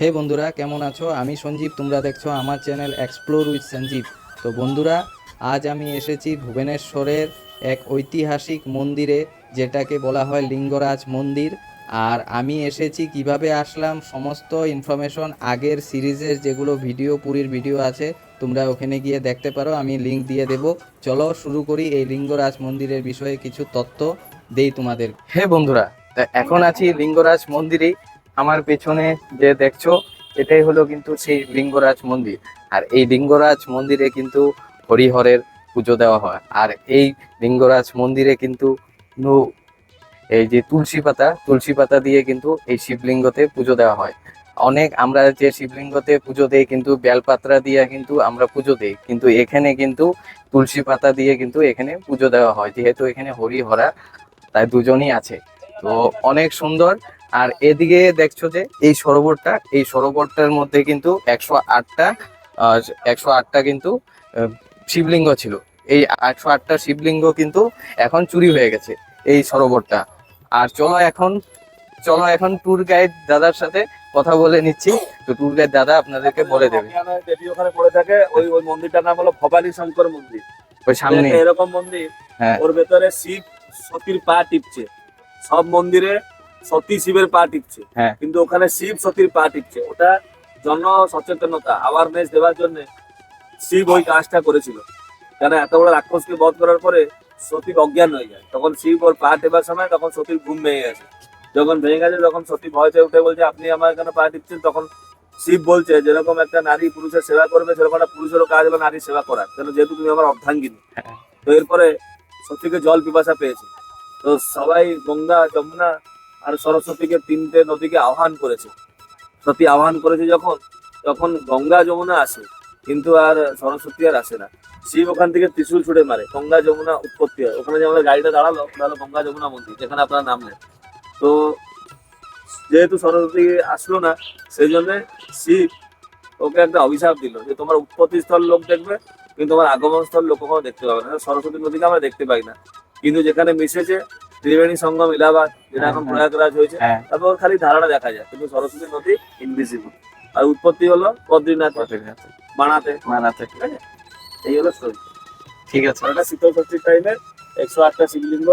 হে বন্ধুরা, কেমন আছো? আমি সঞ্জীব, তোমরা দেখছ আমার চ্যানেল এক্সপ্লোর উইথ সঞ্জীব। তো বন্ধুরা, আজ আমি এসেছি ভুবনেশ্বরের এক ঐতিহাসিক মন্দিরে, যেটাকে বলা হয় লিঙ্গরাজ মন্দির। আর আমি এসেছি কীভাবে আসলাম, সমস্ত ইনফরমেশন আগের সিরিজের যেগুলো ভিডিও, পুরীর ভিডিও আছে, তোমরা ওখানে গিয়ে দেখতে পারো, আমি লিংক দিয়ে দেব। চলো শুরু করি এই লিঙ্গরাজ মন্দিরের বিষয়ে কিছু তথ্য দেই তোমাদের। হে বন্ধুরা এখন আছি লিঙ্গরাজ মন্দিরেই আমার পেছনে যে দেখছ, এটাই হলো কিন্তু সেই লিঙ্গরাজ মন্দির। আর এই লিঙ্গরাজ মন্দিরে কিন্তু হরিহরের পুজো দেওয়া হয়। আর এই লিঙ্গরাজ মন্দিরে কিন্তু এই যে তুলসী পাতা তুলসী পাতা দিয়ে কিন্তু এই শিবলিঙ্গতে পুজো দেওয়া হয়। অনেক, আমরা যে শিবলিঙ্গতে পুজো দেই কিন্তু বেলপাত্রা দিয়ে কিন্তু আমরা পুজো দেই। কিন্তু এখানে কিন্তু তুলসী পাতা দিয়ে কিন্তু এখানে পুজো দেওয়া হয়। যেহেতু এখানে হরিহরা তাই দুজনই আছে। তো অনেক সুন্দর আর এদিকে দেখছ যে এই সরোবরটা এই সরোবরটার মধ্যে কিন্তু একশো আটটা একশো আটটা কিন্তু শিবলিঙ্গ ছিল। এই একশো আটটা শিবলিঙ্গ কিন্তু এখন চুরি হয়ে গেছে এই সরোবরটা। আর চলো এখন চলো এখন ট্যুর গাইড দাদার সাথে কথা বলে নিচ্ছি। তো ট্যুর গাইড দাদা আপনাদেরকে বলে দেবে। দেবী ওখানে পড়ে থাকে ওই ওই মন্দিরটার নাম হলো ভবানী শঙ্কর মন্দির। ওই সামনে এরকম মন্দির হ্যাঁ। ওর ভেতরে শিব সতীর পা টিপছে। সব মন্দিরে সতী শিবের পা টিপছে হ্যাঁ। কিন্তু ওখানে শিব সতীর পা টিপছে ওটা জন সচেতনতা অ্যাওয়ারনেস দেওয়ার জন্য শিব ওই কাজটা করেছিল। কেন এত বড় রাক্ষসকে বধ করার পরে সতী অজ্ঞান হয়ে যায়। তখন শিব ওর পা টেপার সময় তখন সতীর ঘুম ভেঙে গেছে। যখন ভেঙে গেছে তখন সতী ভয়তে উঠে বলছে আপনি আমার এখানে পা টিপছেন তখন শিব বলছে যেরকম একটা নারী পুরুষের সেবা করবে সেরকম একটা পুরুষেরও কাজ হলো নারীর সেবা করা। কেন যেহেতু তুমি আমার অর্ধাঙ্গিনী। হ্যাঁ। তো এরপরে সতীকে জল পিপাসা পেয়েছে। তো সবাই গঙ্গা যমুনা আর সরস্বতীকে তিনটে নদীকে আহ্বান করেছে। সতী আহ্বান করেছে যখন, তখন গঙ্গা যমুনা আসে, কিন্তু আর সরস্বতী আর আসে না। শিব ওখান থেকে ত্রিশূল ছুটে মারে, গঙ্গা যমুনা উৎপত্তি হয়। ওখানে যে আমাদের গাড়িটা দাঁড়াল হলো গঙ্গা যমুনা মন্দির, যেখানে আপনার নাম নামলেন তো যেহেতু সরস্বতী আসলো না, সেই জন্য শিব ওকে একটা অভিশাপ দিল যে তোমার উৎপত্তি স্থল লোক দেখবে, কিন্তু তোমার আগমন স্থল লোক কখনো দেখতে পাবে না। সরস্বতী নদীকে আমরা দেখতে পাই না। কিন্তু যেখানে মিশেছে ত্রিবেণী সঙ্গম ইলাহাবাদ যেটা এখন হ্যাঁ, প্রয়াগরাজ হয়েছে হ্যাঁ। তারপর খালি ধারাটা দেখা যায় কিন্তু সরস্বতী নদী ইনভিজিবল আর উৎপত্তি হলো বদ্রীনাথ বানাতে। বানাতে। ঠিক আছে? এই হলো স্টোরি ঠিক আছে। এটা শীতল ষষ্ঠীর টাইমে একশো আটটা শিবলিঙ্গ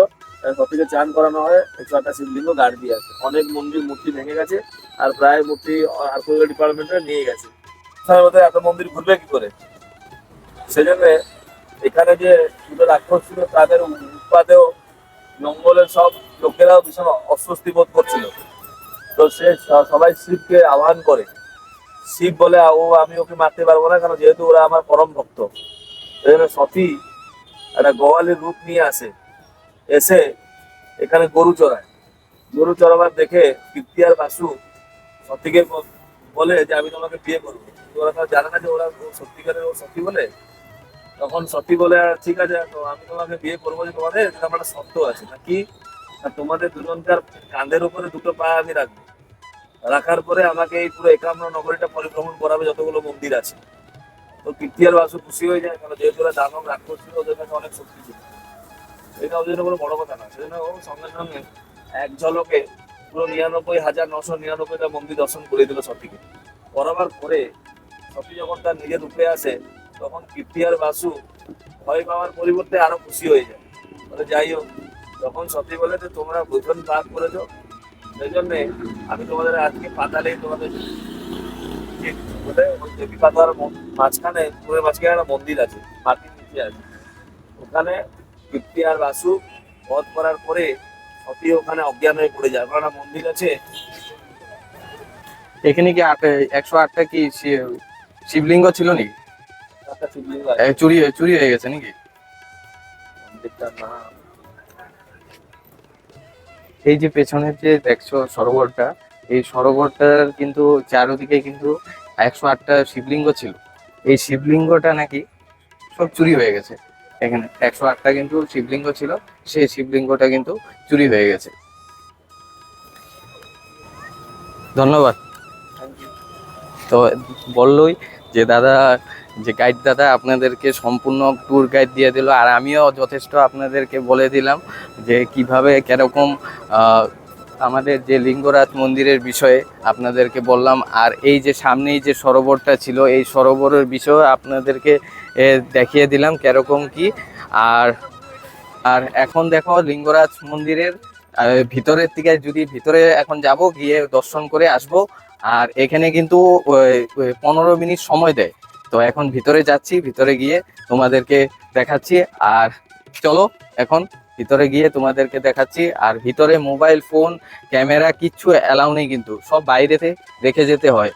সতীকে চান করানো হয় একশো আটটা শিবলিঙ্গ গাড়ি দিয়ে আছে। অনেক মন্দির মূর্তি ভেঙে গেছে আর প্রায় মূর্তি আর্কিওলজি ডিপার্টমেন্টে নিয়ে গেছে। সাধারণত এত মন্দির ঘুরবে কি করে? সেজন্য এখানে যে দুটো রাক্ষস ছিল তাদের উৎপাদেও জঙ্গলের সব লোকেরাও ভীষণ অস্বস্তি বোধ করছিল। তো সে সবাই শিবকে আহ্বান করে। শিব বলে, ও, আমি ওকে মারতে পারব না, কারণ যেহেতু ওরা আমার পরম ভক্ত। জন্য সতী একটা গোয়ালের রূপ নিয়ে আসে। এসে এখানে গরু চড়ায়। গরু চড়াবার দেখে কীর্তি আর বাসু সতীকে বলে যে, আমি তোমাকে বিয়ে করব। ওরা জানে না যে ওরা সত্যিকারের ও সতী বলে। তখন সতী বলে, ঠিক আছে, তো আমি তোমাকে বিয়ে করব যে তোমাদের আমার একটা শর্ত আছে। নাকি তোমাদের দুজনকার কাঁধের উপরে দুটো পা আমি রাখব। রাখার পরে আমাকে এই পুরো একান্ন নগরীটা পরিভ্রমণ করাবে যতগুলো মন্দির আছে। তো কীর্তি আর বাসু খুশি হয়ে যায় কারণ যেহেতু ওরা দানব রাক্ষস ছিল, ওদের কাছে অনেক শক্তি ছিল। এটা ওদের জন্য কোনো বড় কথা না। সেজন্য ও সঙ্গে সঙ্গে এক ঝলকে পুরো নিরানব্বই হাজার নশো নিরানব্বইটা মন্দির দর্শন করে দিল সতীকে। করাবার পরে সতী যখন তার নিজের রূপে আসে তখন কীর্তি আর বাসু ভয় পাওয়ার পরিবর্তে আরও খুশি হয়ে যায়। বলে, যাই হোক তখন সতী বলে যে তোমরা ভূষণ পাপ করেছ সেই জন্যে আমি তোমাদের আজকে পাতালেই তোমাদের দেবী পাতার মাঝখানে পুরো মাঝখানে একটা মন্দির আছে, মাটির নিচে আছে। ওখানে কীর্তি আর বাসু বধ করার পরে সতী ওখানে অজ্ঞান হয়ে পড়ে যায়। কারণ মন্দির আছে? এখানে কি একশো আটটা কি শিবলিঙ্গ ছিল নাকি? চুরি চুরি হয়ে গেছে নাকি? এই যে পেছনের যে দেখছ সরোবরটা এই সরোবরটার কিন্তু চারোদিকে কিন্তু একশো আটটা শিবলিঙ্গ ছিল। এই শিবলিঙ্গটা নাকি সব চুরি হয়ে গেছে। এখানে একশো আটটা কিন্তু শিবলিঙ্গ ছিল সেই শিবলিঙ্গটা কিন্তু চুরি হয়ে গেছে। ধন্যবাদ। তো বললোই যে দাদা যে গাইড দাদা আপনাদেরকে সম্পূর্ণ ট্যুর গাইড দিয়ে দিল, আর আমিও যথেষ্ট আপনাদেরকে বলে দিলাম যে কীভাবে, কীরকম আমাদের যে লিঙ্গরাজ মন্দিরের বিষয়ে আপনাদেরকে বললাম, আর এই যে সামনেই যে সরোবরটা ছিল, এই সরোবরের বিষয়ে আপনাদেরকে দেখিয়ে দিলাম কীরকম কি। আর আর এখন দেখো লিঙ্গরাজ মন্দিরের ভিতরের দিকে যদি ভিতরে এখন যাব, গিয়ে দর্শন করে আসব, আর এখানে কিন্তু পনেরো মিনিট সময় দেয়। তো এখন ভিতরে যাচ্ছি, ভিতরে গিয়ে তোমাদেরকে দেখাচ্ছি। আর চলো এখন ভিতরে গিয়ে তোমাদেরকে দেখাচ্ছি। আর ভিতরে মোবাইল ফোন, ক্যামেরা কিচ্ছু অ্যালাউ নেই কিন্তু, সব বাইরেতে রেখে যেতে হয়।